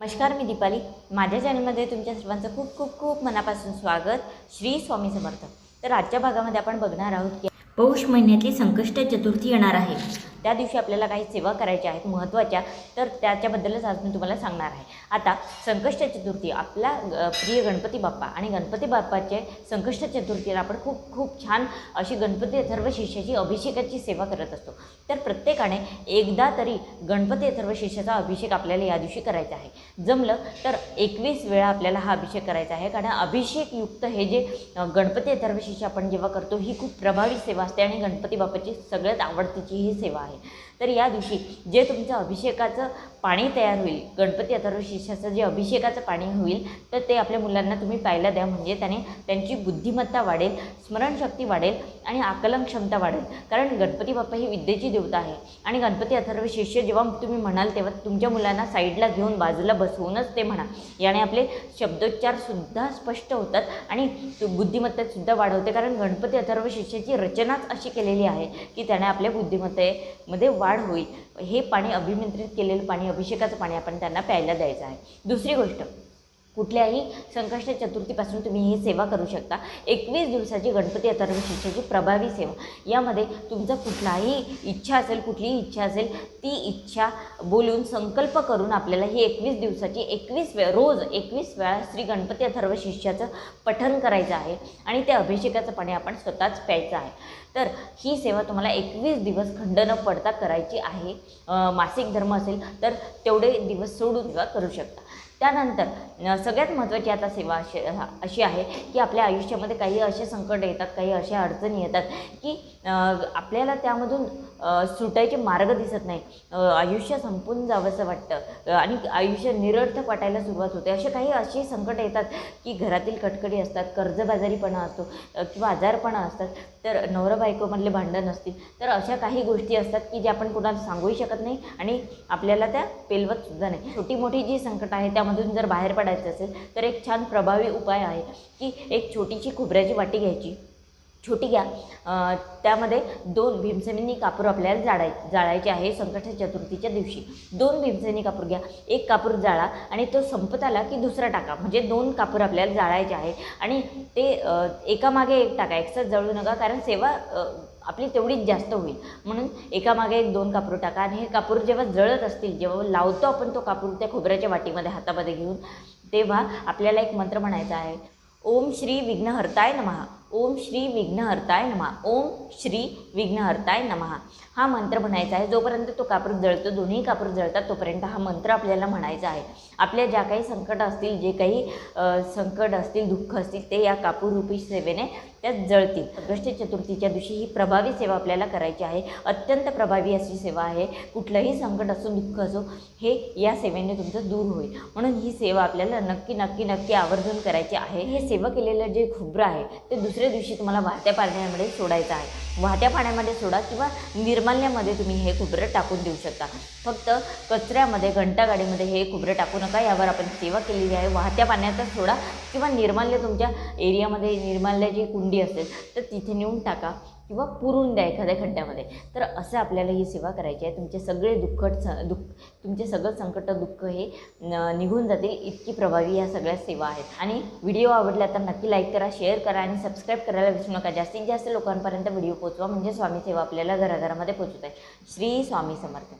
नमस्कार मी दीपाली. माझ्या चॅनलमध्ये तुमच्या सर्वांचं खूप खूप खूप मनापासून स्वागत. श्री स्वामी समर्थ. तर आजच्या भागामध्ये आपण बघणार आहोत की पौष महिन्यातली संकष्ट चतुर्थी येणार आहे. त्या दिवशी आपल्याला काही सेवा करायच्या आहेत महत्त्वाच्या तर त्याच्याबद्दलच आज मी तुम्हाला सांगणार आहे. आता संकष्ट चतुर्थी आपला प्रिय गणपती बाप्पा आणि गणपती बाप्पाचे संकष्ट चतुर्थीला आपण खूप खूप छान अशी गणपती अथर्व शिष्याची अभिषेकाची सेवा करत असतो. तर प्रत्येकाने एकदा तरी गणपती अथर्व शिष्याचा अभिषेक आपल्याला या दिवशी करायचा आहे. जमलं तर एकवीस वेळा आपल्याला हा अभिषेक करायचा आहे कारण अभिषेकयुक्त हे जे गणपती अथर्व शिष्य आपण जेव्हा करतो ही खूप प्रभावी सेवा असते आणि गणपती बाप्पाची सगळ्यात आवडतीची ही सेवा आहे. तर या दिवशी जे तुमचं अभिषेकाचं पाणी तयार होईल गणपती अथर्व शिष्याचं जे अभिषेकाचं पाणी होईल तर ते आपल्या मुलांना तुम्ही प्यायला द्या. म्हणजे त्याने त्यांची बुद्धिमत्ता वाढेल स्मरणशक्ती वाढेल आणि आकलन क्षमता वाढेल. कारण गणपती बाप्पा ही विद्येची देवता आहे. आणि गणपती अथर्व शिष्य जेव्हा तुम्ही म्हणाल तेव्हा तुमच्या मुलांना साईडला घेऊन बाजूला बसवूनच ते म्हणा. याने आपले शब्दोच्चारसुद्धा स्पष्ट होतात आणि तु- बुद्धिमत्तेसुद्धा वाढवते. कारण गणपती अथर्व शिष्याची रचनाच अशी केलेली आहे की त्याने आपल्या बुद्धिमत्तेमध्ये वाढ होईल. हे पाणी अभिमंत्रित केलेलं पाणी अभिषेकाचं पाणी आपण त्यांना प्यायला द्यायचं आहे. दुसरी गोष्ट कुठल्याही संकष्ट चतुर्थीपासून तुम्ही ही सेवा करू शकता. एकवीस दिवसाची गणपती अथर्व शिष्याची प्रभावी सेवा. यामध्ये तुमचा कुठलाही इच्छा असेल कुठलीही इच्छा असेल ती इच्छा बोलून संकल्प करून आपल्याला ही एकवीस दिवसाची एकवीस वे रोज एकवीस वेळा श्री गणपती अथर्व शिष्याचं पठन करायचं आहे आणि त्या अभिषेकाचं पाणी आपण स्वतःच प्यायचं आहे. तर ही सेवा तुम्हाला एकवीस दिवस खंड न पडता करायची आहे. मासिक धर्म असेल तर तेवढे दिवस सोडून किंवा करू शकता. त्यानंतर सगळ्यात महत्त्वाची आता सेवा अशी अशी आहे की आपल्या आयुष्यामध्ये काही असे संकट येतात काही अशा अडचणी येतात की आपल्याला त्यामधून सुटायचे मार्ग दिसत नाही. आयुष्य संपून जावंसं वाटतं. आणि आयुष्य निरर्थक वाटायला सुरुवात होते. असे काही असे संकट येतात की घरातील कटकडी असतात कर्जबाजारीपणा असतो किंवा आजारपणा असतात. तर नवरा बायकोमधले भांडण असतील. तर अशा काही गोष्टी असतात की ज्या आपण कुणाला सांगूही शकत नाही आणि आपल्याला त्या पेलवत सुद्धा नाही. छोटी मोठी जी संकट आहे त्यामधून जर बाहेर पडायचं असेल तर एक छान प्रभावी उपाय आहे की एक छोटीशी खोबऱ्याची वाटी घ्यायची. छोटी घ्या. त्यामध्ये दोन भीमसेनी कापूर आपल्याला जाळाय जाळायचे आहे संकट चतुर्थीच्या दिवशी. दोन भीमसेनी कापूर घ्या. एक कापूर जाळा आणि तो संपत आला की दुसरा टाका. म्हणजे दोन कापूर आपल्याला जाळायचे आहे. आणि ते एकामागे एक टाका. एकसाच जळू नका. कारण सेवा आपली तेवढीच जास्त होईल. म्हणून एकामागे एक दोन कापूर टाका. आणि हे कापूर जेव्हा जळत असतील जेव्हा लावतो आपण तो कापूर त्या खोबऱ्याच्या वाटीमध्ये हातामध्ये घेऊन तेव्हा आपल्याला एक मंत्र म्हणायचा आहे. ओम श्री विघ्नहर्ताय नमहा ओम श्री विघ्नहर्ताय नमहा ओम श्री विघ्नहर्ताय नमः. हा मंत्र म्हणायचा आहे. जोपर्यंत तो कापूर जळतो दोन्ही कापूर जळतात तोपर्यंत हा मंत्र आपल्याला म्हणायचा आहे. आपल्या ज्या काही संकट असतील जे काही संकट असतील दुःख असतील ते या कापूररूपी सेवेने त्यात जळतील. अगस्ट चतुर्थीच्या दिवशी ही प्रभावी सेवा आपल्याला करायची आहे. अत्यंत प्रभावी अशी सेवा आहे. कुठलंही संकट असो दुःख असो हे या सेवेने तुमचं दूर होईल. म्हणून ही सेवा आपल्याला नक्की नक्की नक्की आवर्जून करायची आहे. हे सेवा केलेलं जे खोबरं आहे ते दुसरे दुसऱ्या दिवशी तुम्हाला वाहत्या पाण्यामध्ये सोडायचं आहे. वाहत्या पाण्यामध्ये सोडा किंवा निर्माल्यामध्ये तुम्ही हे खोबरं टाकून देऊ शकता. फक्त कचऱ्यामध्ये घंटागाडीमध्ये हे खोबरं टाकू नका. यावर आपण सेवा केलेली आहे. वाहत्या पाण्याचा सोडा किंवा निर्माल्य तुमच्या एरियामध्ये निर्माल्याची कुंडी असेल तर तिथे नेऊन टाका. किंवा पुरून द्या एखाद्या खड्ड्यामध्ये. तर असं आपल्याला ही सेवा करायची आहे. तुमचे सगळे दुःखट स दुःख तुमचे सगळं संकट दुःख हे निघून जातील इतकी प्रभावी या सगळ्या सेवा आहेत. आणि व्हिडिओ आवडला तर नक्की लाईक करा शेअर करा आणि सबस्क्राईब करायला विसरू नका. जास्तीत जास्त लोकांपर्यंत व्हिडिओ पोचवा म्हणजे स्वामी सेवा आपल्याला घराघरामध्ये पोचवत आहे. श्री स्वामी समर्थ.